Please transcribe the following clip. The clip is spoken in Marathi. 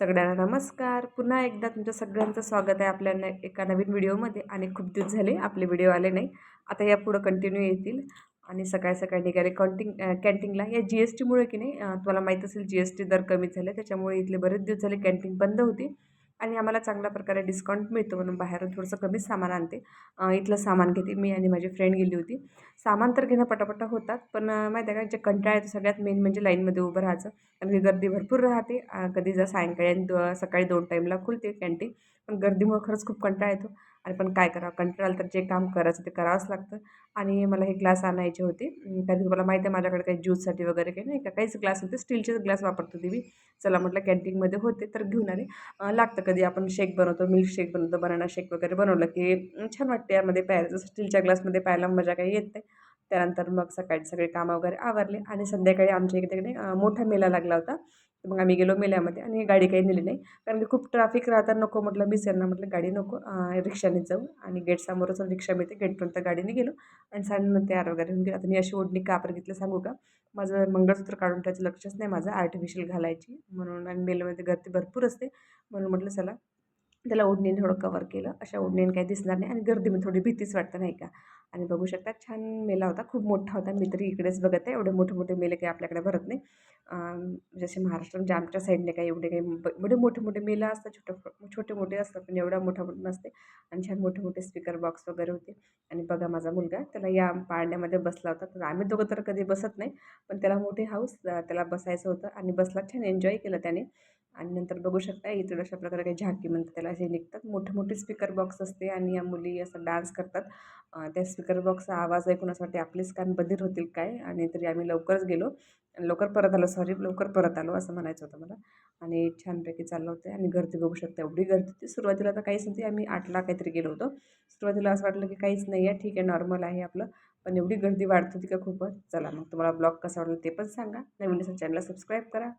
सगळ्यांना नमस्कार. पुन्हा एकदा तुमच्या सगळ्यांचं स्वागत आहे आपल्या न एका नवीन व्हिडिओमध्ये आणि खूप दिवस झाले आपले व्हिडिओ आले नाही. आता या पुढं कंटिन्यू येतील. आणि सकाळी सकाळी निघाले. कॉन्टिंग कॅन्टीनला या जी एस टीमुळे की नाही तुम्हाला माहीत असेल जी एस टी दर कमी झाले. त्याच्यामुळे इथले बरेच दिवस झाले कॅन्टीन बंद होती. आणि आम्हाला चांगल्या प्रकारे डिस्काउंट मिळतो म्हणून बाहेरून थोडंसं कमी सामान आणते. इथलं सामान घेते. मी आणि माझी फ्रेंड गेली होती. सामान तर घेणं पटापटा होतात पण माहिती आहे का जे कंटाळा येतो सगळ्यात मेन म्हणजे लाईनमध्ये उभं राहायचं. कारण की गर्दी भरपूर राहते. कधी जर सायंकाळी आणि द- सकाळी दोन टाईमला खुलते कॅन्टीन पण गर्दीमुळे खरंच खूप कंटाळा येतो. आणि पण काय करावं? कंटाळा आला तर जे काम करायचं ते करावंच लागतं. आणि मला हे ग्लास आणायचे होते. कधी कारण तुम्हाला माहिती आहे माझ्याकडे काही ज्यूससाठी वगैरे काही नाही का? काहीच ग्लास होते. स्टीलचेच ग्लास वापरत होते मी. चला म्हटलं कॅन्टीनमध्ये होते तर घेऊन आले. लागतं कधी. आपण शेक बनवतो मिल्क शेक बनवतो बनाना शेक वगैरे बनवलं की छान वाटते यामध्ये प्यायला जसं स्टीलच्या ग्लासमध्ये प्यायला मजा काही येत नाही. त्यानंतर मग सकाळी सगळे कामं वगैरे आवरले आणि संध्याकाळी आमच्या इकडे मोठा मेला लागला होता. तर मग आम्ही गेलो मेल्यामध्ये आणि गाडी काही नेली नाही. कारण की खूप ट्रॅफिक राहता नको म्हटलं मी यांना म्हटलं गाडी नको रिक्षाने जाऊ. आणि गेटसमोरच रिक्षा मिळते गेटपर्यंत गाडीने गेलो. आणि साडीनं तयार वगैरे होऊन गेलो. आता मी अशी ओढणी का बरं घेतलं सांगू का? माझं मंगळसूत्र काढून ठेवायचं लक्षच नाही माझं आर्टिफिशियल घालायची. म्हणून आणि मेलमध्ये गर्दी भरपूर असते. म्हणून म्हटलं चला. त्याला ओढणीने थोडं कवर केलं. अशा ओढणीने काही दिसणार नाही आणि गर्दीमध्ये थोडी भीतीच वाटतं नाही का? आणि बघू शकता छान मेला होता खूप मोठा होता. मी तरी इकडेच बघत आहे एवढे मोठे मोठे मेले काही आपल्याकडे भरत नाही. जसे महाराष्ट्र म्हणजे आमच्या साईडने काही एवढे काही एवढे मोठे मोठे मेला असतात छोटे छोटे मोठे असतात पण एवढा मोठा मोठा नसते. आणि छान मोठे मोठे स्पीकर बॉक्स वगैरे होते. आणि बघा माझा मुलगा त्याला या पाळण्यामध्ये बसला होता. तर आम्ही दोघं तर कधी बसत नाही पण त्याला मोठे हाऊस त्याला बसायचं होतं आणि बसला छान एन्जॉय केलं त्याने. आणि नंतर बघू शकता इतर अशा प्रकारे काही झाकी म्हणतात त्याला असे निघतात. मोठे मोठे स्पीकर बॉक्स असते आणि या मुली असं डान्स करतात. त्या स्पीकर बॉक्सचा आवाज ऐकून असं वाटते आपलेच कान बधीर होतील काय? आणि तरी आम्ही लवकरच गेलो. आणि लवकर परत आलो सॉरी लवकर परत आलो असं म्हणायचं होतं मला. आणि छानपैकी चाललं होतं. आणि गर्दी बघू शकता एवढी गर्दी होती. सुरुवातीला तर काहीच नव्हती. आम्ही आठला काहीतरी गेलो होतो. सुरुवातीला असं वाटलं की काहीच नाही आहे. ठीक आहे नॉर्मल आहे आपलं. पण एवढी गर्दी वाढत होती का खूपच? चला मग तुम्हाला ब्लॉग कसा वाटला ते पण सांगा. नवीन असेल चॅनलला सबस्क्राईब करा.